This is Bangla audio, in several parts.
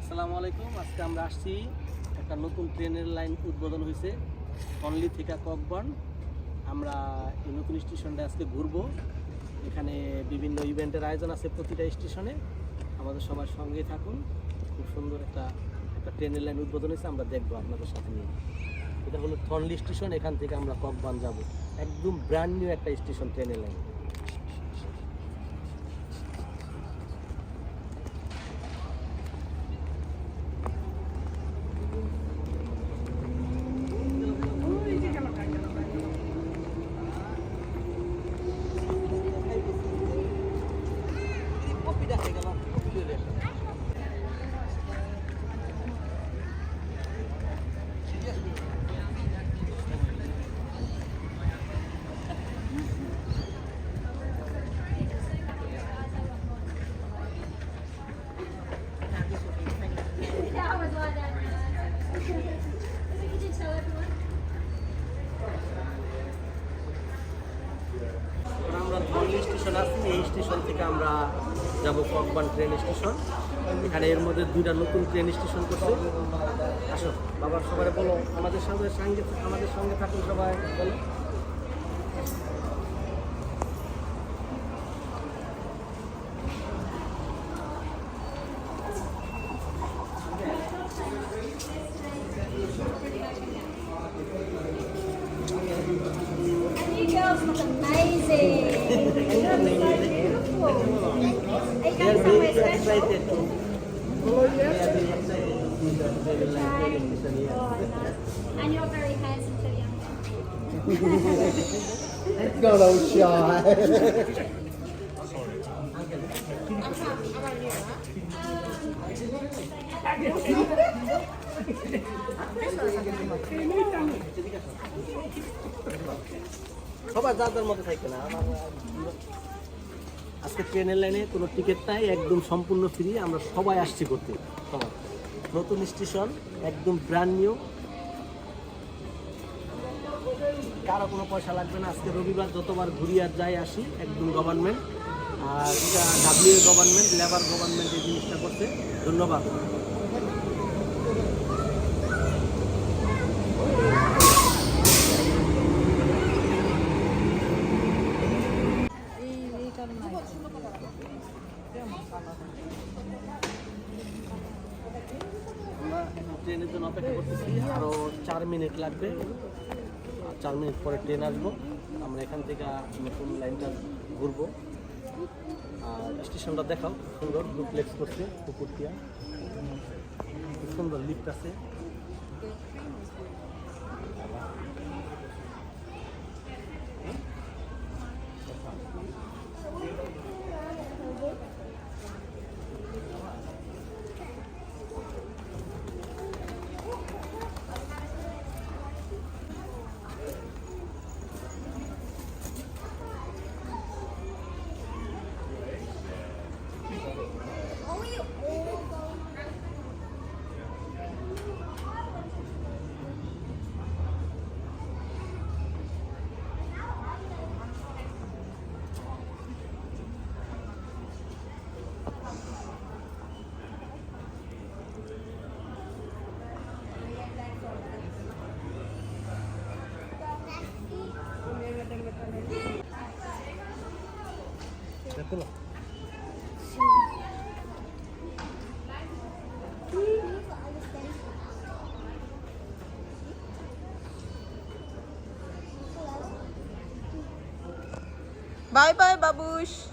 আসসালামু আলাইকুম, আজকে আমরা আসছি একটা নতুন ট্রেনের লাইন উদ্বোধন হয়েছে, অনলি থেকে ককবর্ন আমরা এই নতুন স্টেশনটা আজকে ঘুরবো। এখানে বিভিন্ন ইভেন্টের আয়োজন আছে প্রতিটা স্টেশনে। আমাদের সবার সঙ্গে থাকুন। খুব সুন্দর একটা একটা ট্রেনের লাইন উদ্বোধন হয়েছে, আমরা দেখব আপনাদের সাথে নিয়ে। এটা হলো থনলি স্টেশন, এখান থেকে আমরা ককবান যাব। একদম ব্র্যান্ড নিউ একটা স্টেশন, ট্রেনের line That was what that was. If you could tell everyone. এখন আমরা ধনলি স্টেশন আসছি এই স্টেশন থেকে আমরা যাব ককবান ট্রেন স্টেশন এখানে এর মধ্যে দুইটা নতুন ট্রেন স্টেশন করছে। আসো, বাবার সবাই বলো, আমাদের সঙ্গে সঙ্গে আমাদের সঙ্গে থাকুন সবাই। বলো। And you're very handsome too, young man. Not all shy. সবাই যাদের মতো থাকবে না আজকে ট্রেনের লাইনে কোনো টিকিট নাই একদম সম্পূর্ণ ফ্রি আমরা সবাই আসছি করতে সবাই নতুন স্টেশন একদম ব্র্যান্ড নিউ কারও কোনো পয়সা লাগবে না। আজকে রবিবার যতবার ঘুরি আর যাই আসি, একদম গভর্নমেন্ট আর এটা ডাব্লিউ গভর্নমেন্ট লেবার গভর্নমেন্ট এই জিনিসটা করছে। ধন্যবাদ। ট্রেনের জন্য অপেক্ষা করতেছি। আরও চার মিনিট লাগবে। চার মিনিট পরে ট্রেন আসব। আমরা এখান থেকে নতুন লাইনটা ঘুরবো। আর স্টেশনটা দেখাও, সুন্দর ডুপ্লেক্স করছে পুকুর দিয়া খুব সুন্দর লিফ্ট আছে। Bye bye, Babush.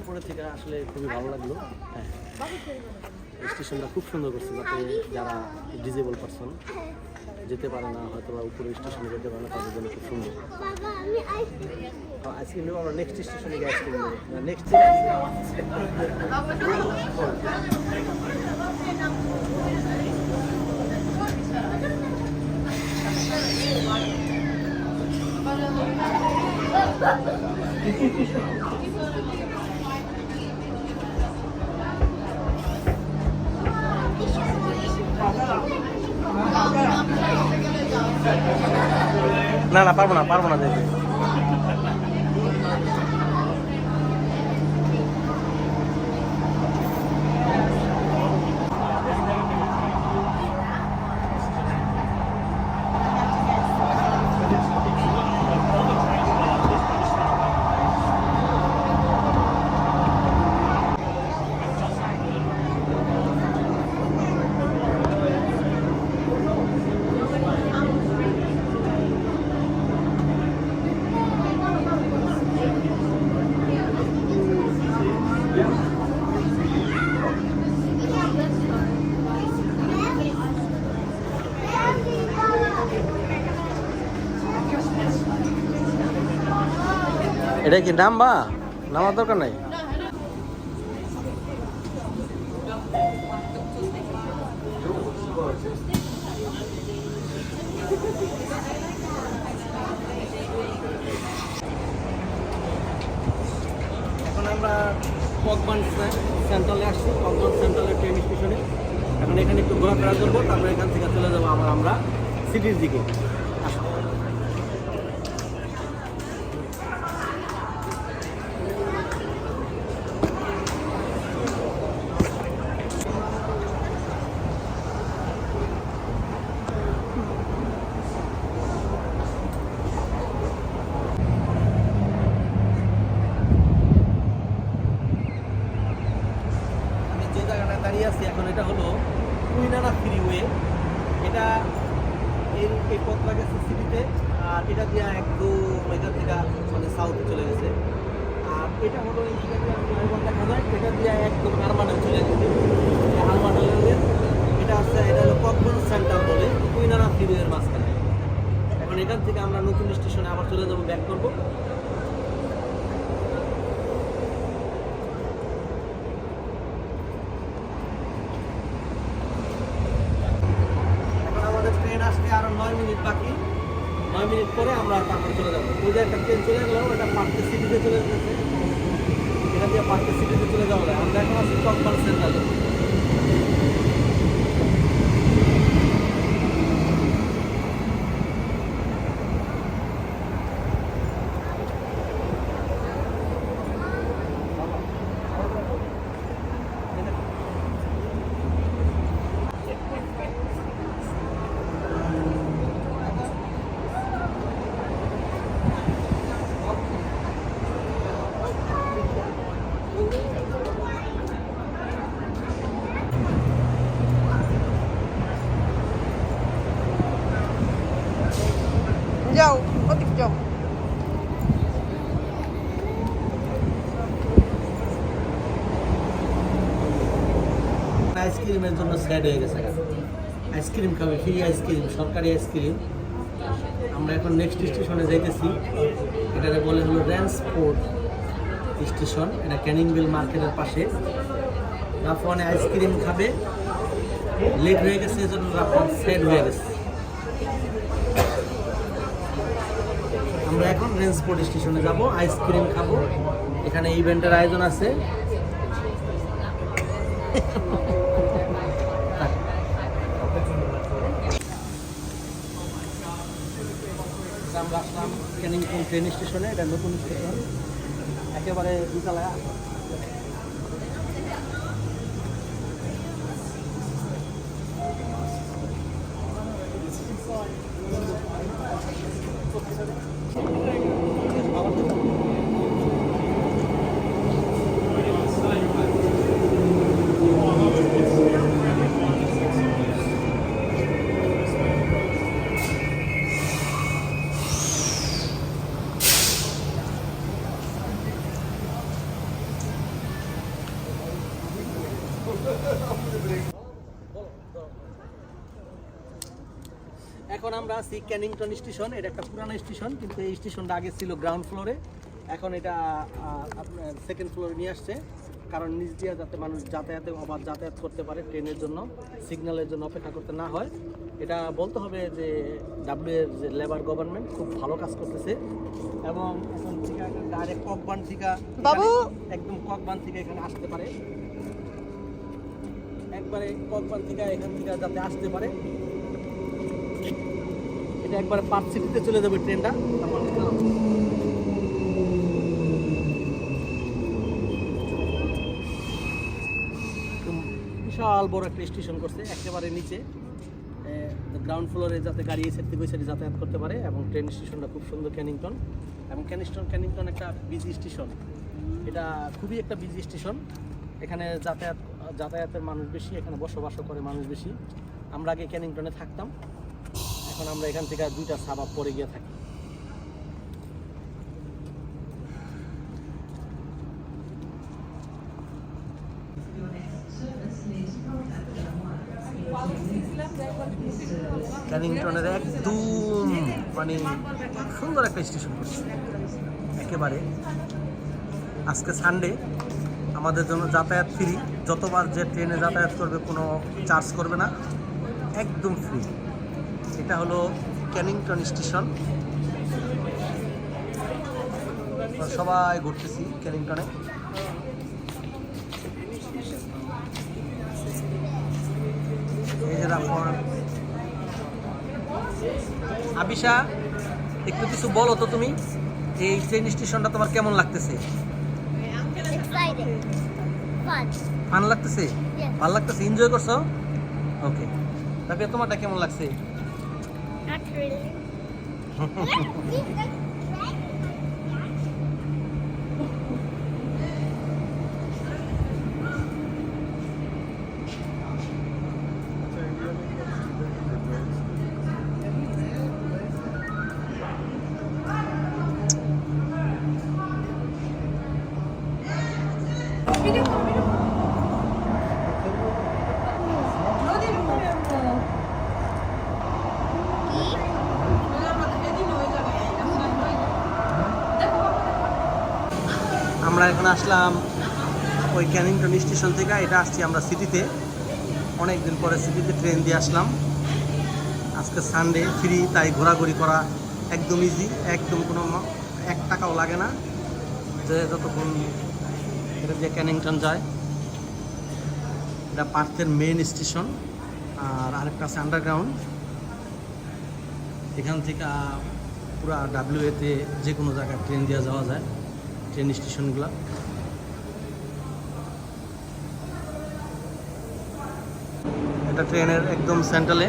উপরে থেকে আসলে খুবই ভালো লাগল। হ্যাঁ। স্টেশনটা খুব সুন্দর করছে যাতে যারা ডিজেবল পারসন যেতে পারে না হয়তো বা উপরে স্টেশনে যেতে পারে না, তাদের জন্য খুব সুন্দর। আইসক্রিম নেব আমরা নেক্সট স্টেশনে গিয়ে আইসক্রিম নেব। নেক্সট না না পারব না পারব না যেতে এটা কি নামবা নামার দরকার নাই? এখন আমরা ককবান সেন্ট্রালে আসছি ককবান সেন্ট্রালের ট্রেন স্টেশনে এখন এখানে একটু ঘোরাফেরা করব, তারপরে এখান থেকে চলে যাব আবার আমরা সিটির দিকে আসো আমি যে জায়গাটায় দাঁড়িয়ে আছি এখন এটা হলো কুইনানা ফ্রিওয়ে এটা এর এই পথটা গেছে সিটিতে আর এটা দিয়ে একদম এখান থেকে মানে সাউথে চলে গেছে। আর এটা হলো এই এটা দিয়ে একদম আরমানে চলে গেছে। এটা আছে এটা সেন্টার বলে কুইনানা ফ্রিওয়ের মাঝখানে। এখন এখান থেকে আমরা নতুন স্টেশনে আবার চলে যাব ব্যাক করব এখন আমাদের ট্রেন আসতে আরও নয় মিনিট বাকি নয় মিনিট পরে আমরা তারপরে চলে যাব। ওই যে একটা ট্রেন চলে গেলো, ওটা পার্কের সিটিতে চলে যেতেছে এটা দিয়ে পার্কের সিটিতে চলে যাওয়া আমরা এখন আছি চকপাল সেন্টারে যাও ওদিক যাও আইসক্রিমের জন্য স্যাড হয়ে গেছে আইসক্রিম খাবে, ফ্রি আইসক্রিম, সরকারি আইসক্রিম। আমরা এখন নেক্সট স্টেশনে যাইতেছি। এটাকে বলে হলো র্যান্সপোর্ট স্টেশন এটা ক্যানিংবিল মার্কেটের পাশে। রাফওয়ানে আইসক্রিম খাবে। লেট হয়ে গেছে এজন্য রাফওয়ান স্যাড হয়ে গেছে। আমরা এখন রেন্সপোর্ট স্টেশনে যাব আইসক্রিম খাব। এখানে ইভেন্টের আয়োজন আছে। আমরা ক্যানিংটন ট্রেন স্টেশনে এটা নতুন স্টেশন একেবারে দুতলা すいません。এখন আমরা আছি ক্যানিংটন স্টেশন এটা একটা পুরানো স্টেশন কিন্তু এই স্টেশনটা আগে ছিল গ্রাউন্ড ফ্লোরে এখন এটা আপনার সেকেন্ড ফ্লোরে নিয়ে আসছে কারণ নিজ দিয়ে যাতে মানুষ যাতায়াতে আবার যাতায়াত করতে পারে ট্রেনের জন্য সিগন্যালের জন্য অপেক্ষা করতে না হয়। এটা বলতে হবে যে ডাব্লিউ এর যে লেবার গভর্নমেন্ট খুব ভালো কাজ করতেছে এবং এখন থেকে ডাইরেক্ট ককবান থেকে বাবু! একদম ককবান থেকে এখানে আসতে পারে। একবারে ককবান থেকে এখান থেকে যাতে আসতে পারে। এটা একবারে পার্ক সিটিতে চলে যাবে ট্রেনটা। বিশাল বড় একটা স্টেশন করছে, একেবারে নিচে। গ্রাউন্ড ফ্লোরে যাতে গাড়ি সাইড থেকে যাতায়াত করতে পারে এবং ট্রেন স্টেশনটা খুব সুন্দর ক্যানিংটন এবং ক্যানিস্টন ক্যানিংটন একটা বিজি স্টেশন এটা খুবই একটা বিজি স্টেশন এখানে যাতায়াত, যাতায়াতের মানুষ বেশি, এখানে বসবাসও করে মানুষ বেশি। আমরা আগে ক্যানিংটনে থাকতাম। এখন আমরা এখান থেকে দুইটা সাবাব পরে গিয়ে থাকি। ক্যানিংটনের একদম মানে সুন্দর একটা স্টেশন একেবারে আজকে সানডে আমাদের জন্য যাতায়াত ফ্রি যতবার যে ট্রেনে যাতায়াত করবে কোনো চার্জ করবে না, একদম ফ্রি এটা হলো ক্যানিংটন স্টেশন। সবাই ঘুরতেছি ক্যানিংটনে। এই যে আবিশা একটু কিছু বলো তো তুমি এই ট্রেন স্টেশনটা তোমার কেমন লাগতেছে. ফান লাগতেছে. ভালো লাগতেছে? এনজয় করছ? ওকে তারপরে তোমারটা কেমন লাগছে? Really. এখন আসলাম ওই ক্যানিংটন স্টেশন থেকে, এটা আসছি আমরা সিটিতে। অনেক দিন পরে সিটিতে ট্রেন দিয়ে আসলাম। আজকে সানডে ফ্রি তাই ঘোরাঘুরি করা একদম ইজি একদম কোনো এক টাকাও লাগে না। যে যতক্ষণ এটা দিয়ে ক্যানিংটন যায়, এটা পার্থের মেন স্টেশন আর আরেকটা আছে আন্ডারগ্রাউন্ড এখান থেকে পুরা ডাব্লিউ এতে যে কোনো জায়গায় ট্রেন দিয়ে যাওয়া যায়। ট্রেন স্টেশনগুলো এটা ট্রেনের একদম সেন্ট্রালে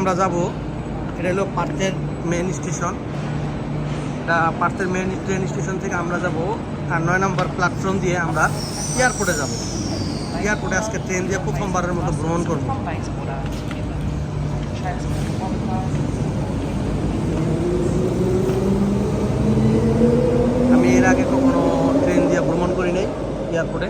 আমরা যাব, এটা হলো পার্থের মেন স্টেশন পার্থের মেন ট্রেন স্টেশন থেকে আমরা যাব, আর নয় নম্বর প্ল্যাটফর্ম দিয়ে আমরা এয়ারপোর্টে যাব। এয়ারপোর্টে আজকে ট্রেন দিয়ে প্রথমবারের মতো ভ্রমণ করব। আমি এর আগে কখনো ট্রেন দিয়ে ভ্রমণ করি নাই এয়ারপোর্টে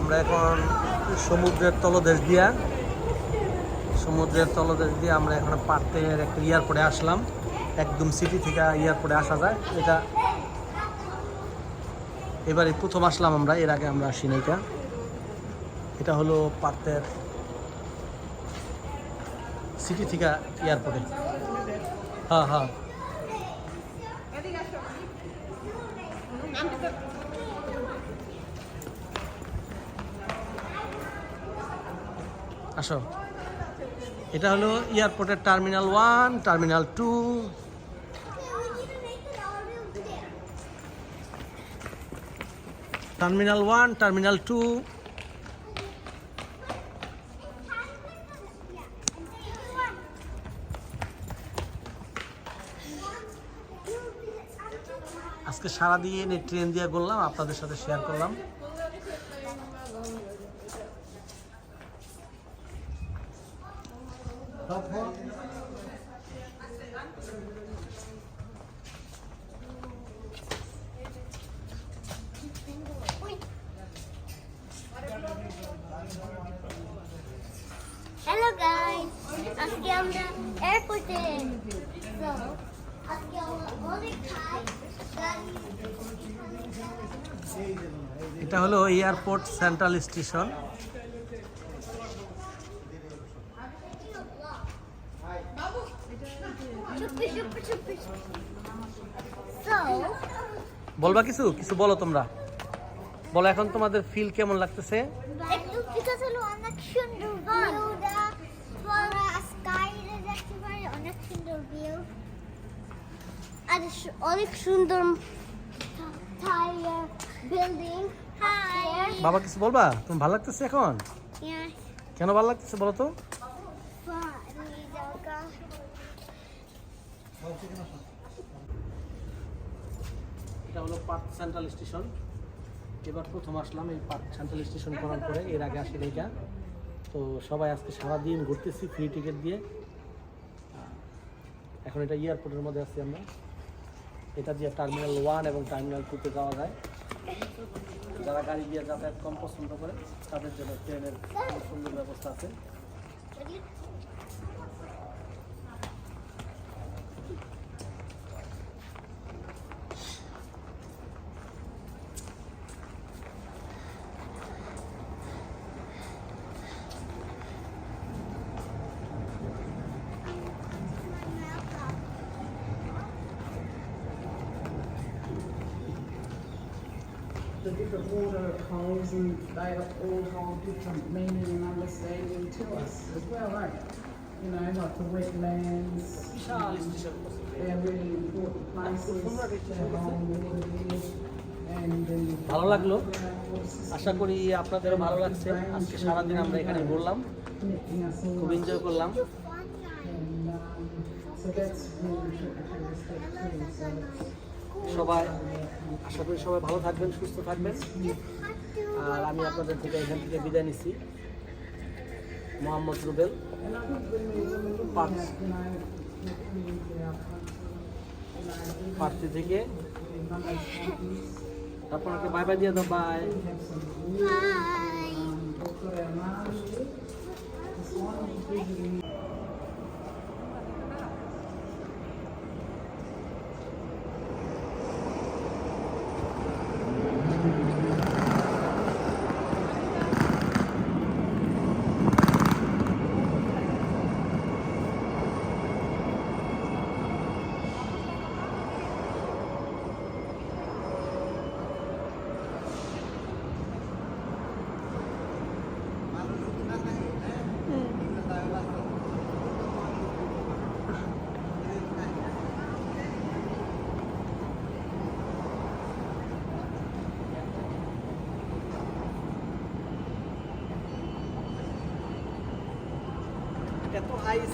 আমরা এখন সমুদ্রের তলদেশ দিয়া, সমুদ্রের তলদেশ দিয়ে আমরা এখন পার্থের একটা এয়ারপোর্টে আসলাম। একদম সিটি থেকে এয়ারপোর্টে আসা যায়। এটা এবারে প্রথম আসলাম আমরা, এর আগে আমরা আসি নাইকা এটা। হলো পার্থের সিটি থেকে এয়ারপোর্টে হ্যাঁ হ্যাঁ। আসো। এটা হলো এয়ারপোর্টের terminal one, terminal two. Terminal one, terminal two. আজকে সারাদিন এই ট্রেন দিয়ে করলাম আপনাদের সাথে শেয়ার করলাম। আজকে আমরা এয়ারপোর্টে আজকে আমরা অনেক খাই। এটা হলো এয়ারপোর্ট সেন্ট্রাল স্টেশন। বলবা কিছু? কিছু বলো তোমরা। বলো এখন তোমাদের ফিল কেমন লাগতেছে? ঠিক অনেক সুন্দর দেখতে পারি অনেক সুন্দর ভিউ আর স- অনেক সুন্দর বিল্ডিং বাবা কিছু বলবা? তুমি ভালো লাগতেছে এখন? Yes. কেন ভালো লাগতেছে বলো তো? এটা হলো পার্ক সেন্ট্রাল স্টেশন। এবার প্রথম আসলাম এই পার্ক সেন্ট্রাল স্টেশন করার পরে। এর আগে আসি এইটা তো সবাই আজকে সারাদিন ঘুরতেছি ফ্রি টিকিট দিয়ে। এখন এটা এয়ারপোর্টের মধ্যে আছি আমরা। এটা দিয়ে টার্মিনাল ওয়ান এবং টার্মিনাল টুতে যাওয়া যায়। যারা গাড়ি দিয়ে যাতায়াত কম পছন্দ করে, তাদের জন্য ট্রেনের সুন্দর ব্যবস্থা আছে। Holes and they all hold different meaning and understanding to us as well, right? You know, like the wetlands, station they're really important places water there. ভালো লাগল আশা করি আপনাদেরও ভালো লাগছে আজকে সারাদিন আমরা এখানে ঘুরলাম খুব এনজয় করলাম um, to সবাই আশা করি সবাই ভালো থাকবেন সুস্থ থাকবেন আর আমি আপনাদের থেকে এখান থেকে বিদায় নিচ্ছি মোহাম্মদ রুবেল you you প্রার্থী থেকে আপনাকে বাই বাই দিয়ে দাও বাই we have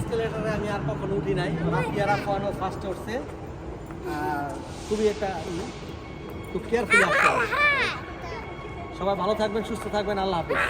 স্কেলেটারে আমি আর কখনো উঠি নাই। কেয়ারা খাওয়ানো ফার্স্ট উঠছে খুবই একটা খুব কেয়ারফুল সবাই ভালো থাকবেন, সুস্থ থাকবেন, আল্লাহ হাফিজ।